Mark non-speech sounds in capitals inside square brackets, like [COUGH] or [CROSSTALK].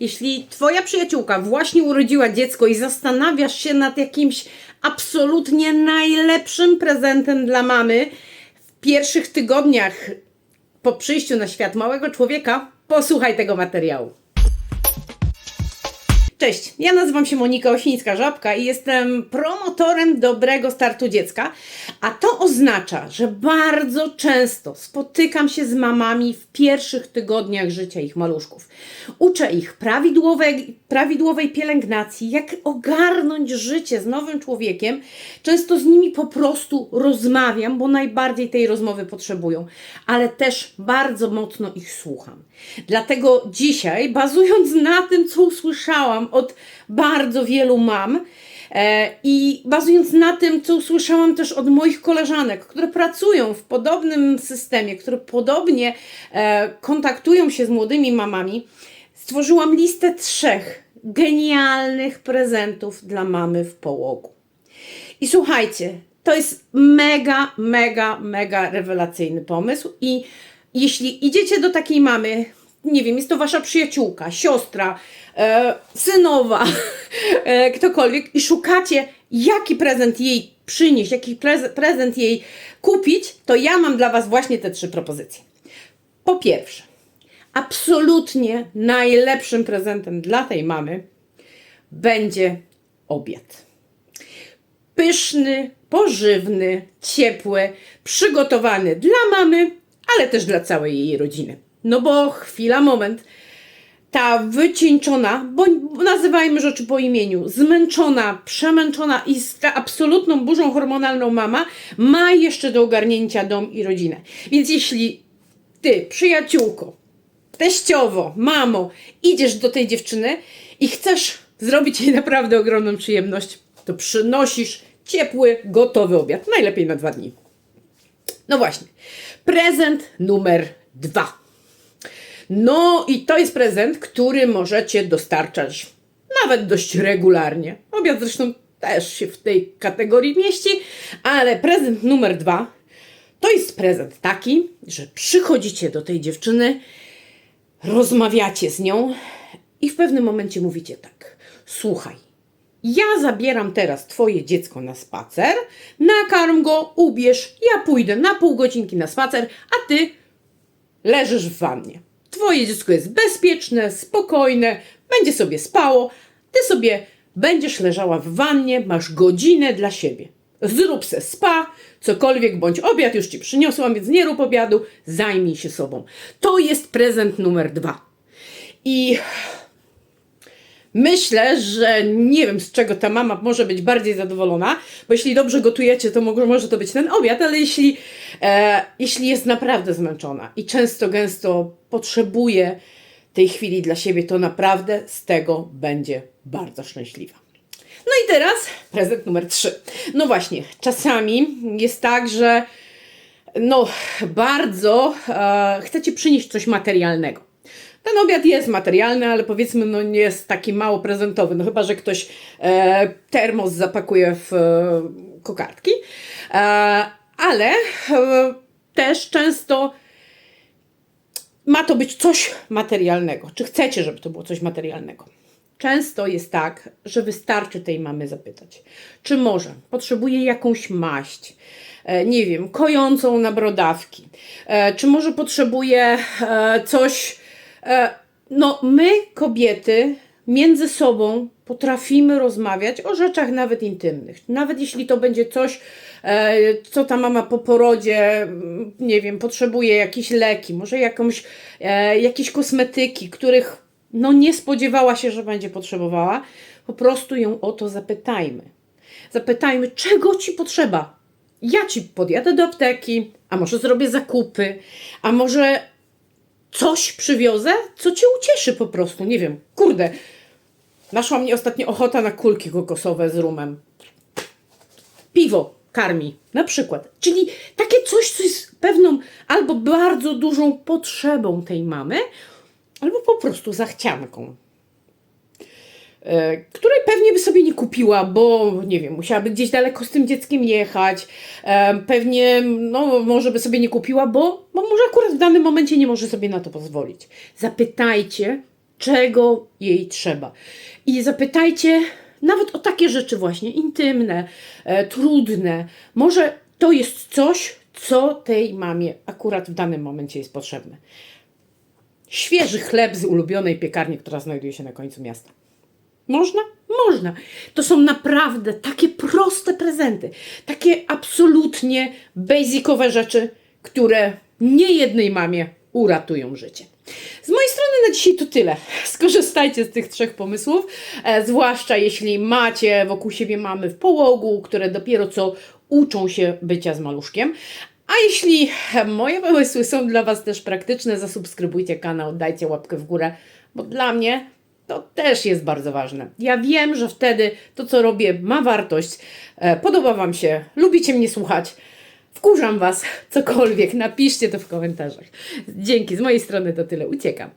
Jeśli Twoja przyjaciółka właśnie urodziła dziecko i zastanawiasz się nad jakimś absolutnie najlepszym prezentem dla mamy w pierwszych tygodniach po przyjściu na świat małego człowieka, posłuchaj tego materiału. Cześć, ja nazywam się Monika Osińska-Żabka i jestem promotorem dobrego startu dziecka, a to oznacza, że bardzo często spotykam się z mamami w pierwszych tygodniach życia ich maluszków. Uczę ich prawidłowej, prawidłowej pielęgnacji, jak ogarnąć życie z nowym człowiekiem. Często z nimi po prostu rozmawiam, bo najbardziej tej rozmowy potrzebują, ale też bardzo mocno ich słucham. Dlatego dzisiaj, bazując na tym, co usłyszałam od bardzo wielu mam, e, i bazując na tym, co usłyszałam też od moich koleżanek, które pracują w podobnym systemie, które podobnie e, kontaktują się z młodymi mamami, stworzyłam listę trzech genialnych prezentów dla mamy w połogu. I słuchajcie, to jest mega, mega, mega rewelacyjny pomysł. I jeśli idziecie do takiej mamy, nie wiem, jest to wasza przyjaciółka, siostra, e, synowa, [LAUGHS] e, ktokolwiek, i szukacie, jaki prezent jej przynieść, jaki preze- prezent jej kupić, to ja mam dla was właśnie te trzy propozycje. Po pierwsze, absolutnie najlepszym prezentem dla tej mamy będzie obiad pyszny, pożywny, ciepły, przygotowany dla mamy, ale też dla całej jej rodziny. No bo chwila, moment. Ta wycieńczona, bo nazywajmy rzeczy po imieniu, zmęczona, przemęczona i z absolutną burzą hormonalną mama ma jeszcze do ogarnięcia dom i rodzinę. Więc jeśli ty, przyjaciółko, teściowo, mamo, idziesz do tej dziewczyny i chcesz zrobić jej naprawdę ogromną przyjemność, to przynosisz ciepły, gotowy obiad. Najlepiej na dwa dni. No właśnie. Prezent numer dwa. No i to jest prezent, który możecie dostarczać nawet dość regularnie. Obiad zresztą też się w tej kategorii mieści, ale prezent numer dwa to jest prezent taki, że przychodzicie do tej dziewczyny, rozmawiacie z nią i w pewnym momencie mówicie tak: Słuchaj, ja zabieram teraz Twoje dziecko na spacer, nakarm go, ubierz, ja pójdę na pół godzinki na spacer, a Ty leżysz w wannie. Twoje dziecko jest bezpieczne, spokojne, będzie sobie spało, Ty sobie będziesz leżała w wannie, masz godzinę dla siebie. Zrób se spa, cokolwiek, bądź obiad już Ci przyniosłam, więc nie rób obiadu, zajmij się sobą. To jest prezent numer dwa. I Myślę, że nie wiem z czego ta mama może być bardziej zadowolona, bo jeśli dobrze gotujecie, to może, to być ten obiad, ale jeśli, e, jeśli jest naprawdę zmęczona i często, gęsto potrzebuje tej chwili dla siebie, to naprawdę z tego będzie bardzo szczęśliwa. No i teraz prezent numer trzy. No właśnie, czasami jest tak, że no bardzo e, chcecie przynieść coś materialnego. Ten obiad jest materialny, ale powiedzmy, no nie jest taki mało prezentowy. No chyba, że ktoś e, termos zapakuje w e, kokardki. E, ale e, też często ma to być coś materialnego. Czy chcecie, żeby to było coś materialnego? Często jest tak, że wystarczy tej mamy zapytać, czy może potrzebuje jakąś maść, e, nie wiem, kojącą na brodawki, e, czy może potrzebuje e, coś. E, No, my, kobiety, między sobą potrafimy rozmawiać o rzeczach nawet intymnych. Nawet jeśli to będzie coś, e, co ta mama po porodzie, mm, nie wiem, potrzebuje jakieś leki, może jakąś, e, jakieś kosmetyki, których no nie spodziewała się, że będzie potrzebowała, po prostu ją o to zapytajmy. Zapytajmy, czego ci potrzeba. Ja ci podjadę do apteki, a może zrobię zakupy, a może coś przywiozę, co cię ucieszy po prostu. Nie wiem, kurde. Naszła mnie ostatnio ochota na kulki kokosowe z rumem. Piwo karmi, na przykład. Czyli takie coś, co jest pewną albo bardzo dużą potrzebą tej mamy, albo po prostu zachcianką. E, Której pewnie by sobie nie kupiła, bo nie wiem, musiałaby gdzieś daleko z tym dzieckiem jechać. e, Pewnie, no, może by sobie nie kupiła, bo, bo może akurat w danym momencie nie może sobie na to pozwolić. Zapytajcie, czego jej trzeba. I zapytajcie nawet o takie rzeczy właśnie intymne, e, trudne. Może to jest coś, co tej mamie akurat w danym momencie jest potrzebne. Świeży chleb z ulubionej piekarni, która znajduje się na końcu miasta. Można? Można. To są naprawdę takie proste prezenty, takie absolutnie basicowe rzeczy, które niejednej mamie uratują życie. Z mojej strony na dzisiaj to tyle. Skorzystajcie z tych trzech pomysłów, e, zwłaszcza jeśli macie wokół siebie mamy w połogu, które dopiero co uczą się bycia z maluszkiem. A jeśli moje pomysły są dla Was też praktyczne, zasubskrybujcie kanał, dajcie łapkę w górę, bo dla mnie to też jest bardzo ważne. Ja wiem, że wtedy to, co robię, ma wartość, e, podoba Wam się, lubicie mnie słuchać. Wkurzam Was, [LAUGHS] cokolwiek, napiszcie to w komentarzach. Dzięki, z mojej strony to tyle, uciekam.